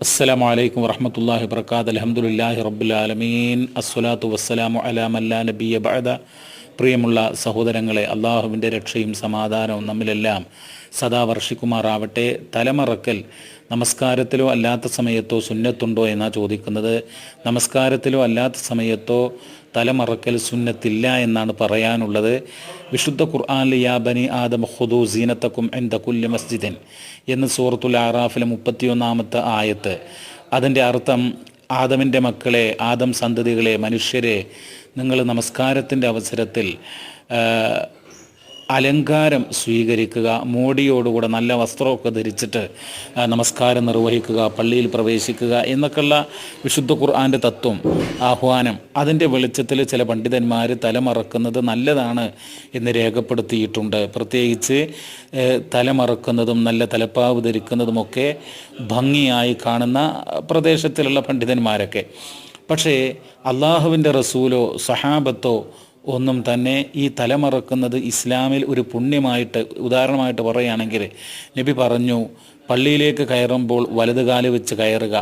അസ്സലാമു അലൈക്കും വറഹമത്തല്ലാഹി വർക്കാത്ത് അലഹമുല്ലാഹി റബ്ബുലാലമീൻ അസ്വലാത്തു വസ്സലാമു അലാമല്ലാ നബിയ ബഅദ. പ്രിയമുള്ള സഹോദരങ്ങളെ അള്ളാഹുവിന്റെ രക്ഷയും സമാധാനവും നമ്മിലെല്ലാം സദാ വർഷിക്കുമാറാവട്ടെ. തലമറക്കൽ നമസ്കാരത്തിലോ അല്ലാത്ത സമയത്തോ സുന്നത്തുണ്ടോ എന്നാ ചോദിക്കുന്നത്. നമസ്കാരത്തിലോ അല്ലാത്ത സമയത്തോ തലമറക്കൽ സുന്നത്തില്ല എന്നാണ് പറയാനുള്ളത്. വിശുദ്ധ ഖുർആാനിൽ യാ ബനി ആദം ഹുദു സീനത്തക്കും എൻ തക്കുല്യ മസ്ജിദൻ എന്ന് സൂറത്തുൽ ആറാഫിലെ മുപ്പത്തിയൊന്നാമത്തെ ആയത്ത്. അതിന്റെ അർത്ഥം ആദമിന്റെ മക്കളെ ആദം സന്തതികളെ മനുഷ്യരെ നിങ്ങൾ നമസ്കാരത്തിന്റെ അവസരത്തിൽ അലങ്കാരം സ്വീകരിക്കുക മോടിയോടുകൂടെ നല്ല വസ്ത്രമൊക്കെ ധരിച്ചിട്ട് നമസ്കാരം നിർവഹിക്കുക പള്ളിയിൽ പ്രവേശിക്കുക എന്നൊക്കെയുള്ള വിശുദ്ധ ഖുർആാന്റെ തത്വം ആഹ്വാനം. അതിന്റെ വെളിച്ചത്തിൽ ചില പണ്ഡിതന്മാർ തലമറക്കുന്നത് നല്ലതാണ് എന്ന് രേഖപ്പെടുത്തിയിട്ടുണ്ട്. പ്രത്യേകിച്ച് തലമറക്കുന്നതും നല്ല തലപ്പാവ് ധരിക്കുന്നതുമൊക്കെ ഭംഗിയായി കാണുന്ന പ്രദേശത്തിലുള്ള പണ്ഡിതന്മാരൊക്കെ. പക്ഷേ അള്ളാഹുവിന്റെ റസൂലോ സഹാബത്തോ ഒന്നും തന്നെ ഈ തലമറക്കുന്നത് ഇസ്ലാമിൽ ഒരു പുണ്യമായിട്ട് ഉദാഹരണമായിട്ട് പറയുകയാണെങ്കിൽ നബി പറഞ്ഞു പള്ളിയിലേക്ക് കയറുമ്പോൾ വലതുകാൽ വെച്ച് കയറുക.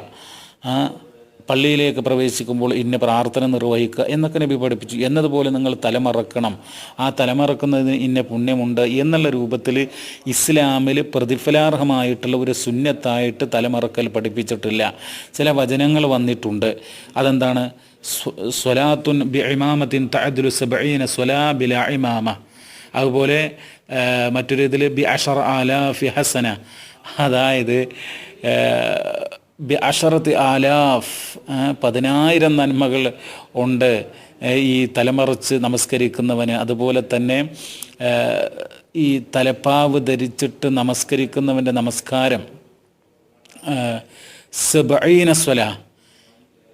പള്ളിയിലേക്ക് പ്രവേശിക്കുമ്പോൾ ഇന്ന പ്രാർത്ഥന നിർവഹിക്കുക എന്നൊക്കെ നബി പഠിപ്പിച്ചു. എന്നതുപോലെ നിങ്ങൾ തലമറക്കണം. ആ തലമറക്കുന്നതിന് ഇന്ന പുണ്യമുണ്ട് എന്നുള്ള രൂപത്തിൽ ഇസ്ലാമിൽ പ്രതിഫലാർഹമായിട്ടുള്ള ഒരു സുന്നത്തായിട്ട് തലമറക്കൽ പഠിപ്പിച്ചിട്ടില്ല. ചില വചനങ്ങൾ വന്നിട്ടുണ്ട്. അതെന്താണ്? സ്വലാത്തുൻ ബി ഇമാമത്തിൻ തഅദുൽ സബീന സ്വലാ ബില ഇമാമ. അതുപോലെ മറ്റൊരു ഇതിൽ ബി അഷർ ആലാഫി ഹസന. അതായത് ബി അഷറത്ത് ആലാഫ് പതിനായിരം നന്മകൾ ഉണ്ട്. ഈ തലമറിച്ച് നമസ്കരിക്കുന്നവന്. അതുപോലെ തന്നെ ഈ തലപ്പാവ് ധരിച്ചിട്ട് നമസ്കരിക്കുന്നവന്റെ നമസ്കാരം സബൈനസ്വല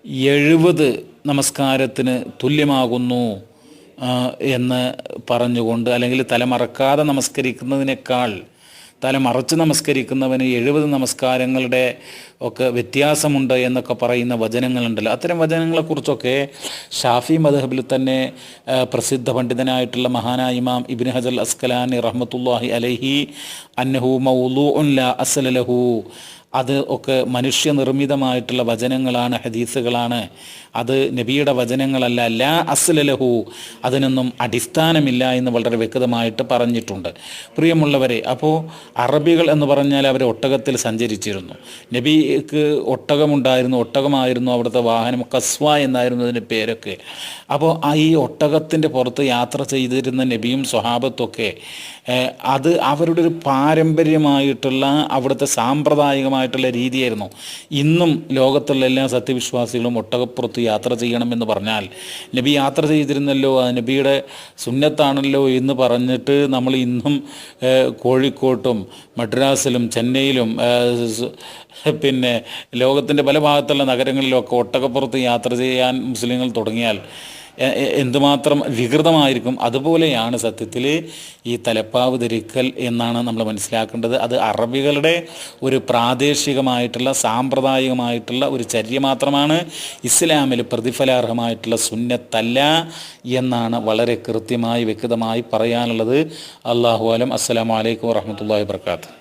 എഴുപത് നമസ്കാരത്തിന് തുല്യമാകുന്നു എന്ന് പറഞ്ഞുകൊണ്ട് അല്ലെങ്കിൽ തലമറക്കാതെ നമസ്കരിക്കുന്നതിനേക്കാൾ തലമറച്ച് നമസ്കരിക്കുന്നവന് എഴുപത് നമസ്കാരങ്ങളുടെ ഒക്കെ വ്യത്യാസമുണ്ട് എന്നൊക്കെ പറയുന്ന വചനങ്ങളുണ്ടല്ലോ. അത്തരം വചനങ്ങളെക്കുറിച്ചൊക്കെ ഷാഫി മദഹബിൽ തന്നെ പ്രസിദ്ധ പണ്ഡിതനായിട്ടുള്ള മഹാനായ ഇമാം ഇബിൻ ഹജൽ അസ്കലാനി റഹ്മത്തുല്ലാഹി അലഹി അന്നഹു മൗലു ലാ അസലലഹു അത് ഒക്കെ മനുഷ്യനിർമ്മിതമായിട്ടുള്ള വചനങ്ങളാണ് ഹദീസുകളാണ്. അത് നബിയുടെ വചനങ്ങളല്ല. ലാ അസ്ലലഹു അതിനൊന്നും അടിസ്ഥാനമില്ല എന്ന് വളരെ വ്യക്തമായിട്ട് പറഞ്ഞിട്ടുണ്ട്. പ്രിയമുള്ളവരെ അപ്പോൾ അറബികൾ എന്ന് പറഞ്ഞാൽ അവർ ഒട്ടകത്തിൽ സഞ്ചരിച്ചിരുന്നു. നബിക്ക് ഒട്ടകമുണ്ടായിരുന്നു ഒട്ടകമായിരുന്നു അവിടുത്തെ വാഹനം. കസ്വ എന്നായിരുന്നു അതിന്റെ പേരൊക്കെ. അപ്പോൾ ആ ഈ ഒട്ടകത്തിന്റെ പുറത്ത് യാത്ര ചെയ്തിരുന്ന നബിയും സ്വഹാബത്തൊക്കെ അത് അവരുടെ ഒരു പാരമ്പര്യമായിട്ടുള്ള അവിടുത്തെ സാമ്പ്രദായികമായിട്ടുള്ള രീതിയായിരുന്നു. ഇന്നും ലോകത്തുള്ള എല്ലാ സത്യവിശ്വാസികളും ഒട്ടകപ്പുറത്ത് യാത്ര ചെയ്യണമെന്ന് പറഞ്ഞാൽ നബി യാത്ര ചെയ്തിരുന്നല്ലോ ആ നബിയുടെ സുന്നത്താണല്ലോ എന്ന് പറഞ്ഞിട്ട് നമ്മൾ ഇന്നും കോഴിക്കോട്ടും മദ്രാസിലും ചെന്നൈയിലും പിന്നെ ലോകത്തിന്റെ പല ഭാഗത്തുള്ള നഗരങ്ങളിലൊക്കെ ഒട്ടകപ്പുറത്ത് യാത്ര ചെയ്യാൻ മുസ്ലിങ്ങൾ തുടങ്ങിയാൽ എന്തുമാത്രം വികൃതമായിരിക്കും അതുപോലെയാണ് സത്യത്തിൽ ഈ തലപ്പാവ് ധരിക്കൽ എന്നാണ് നമ്മൾ മനസ്സിലാക്കേണ്ടത്. അത് അറബികളുടെ ഒരു പ്രാദേശികമായിട്ടുള്ള സാമ്പ്രദായികമായിട്ടുള്ള ഒരു ചര്യ മാത്രമാണ് ഇസ്ലാമിൽ പ്രതിഫലാർഹമായിട്ടുള്ള സുന്നത്തല്ല എന്നാണ് വളരെ കൃത്യമായി വ്യക്തമായി പറയാനുള്ളത്. അള്ളാഹു അലം. അസ്സലാമലൈക്കും വാഹമത്തല്ലാ വാബർക്കാത്തു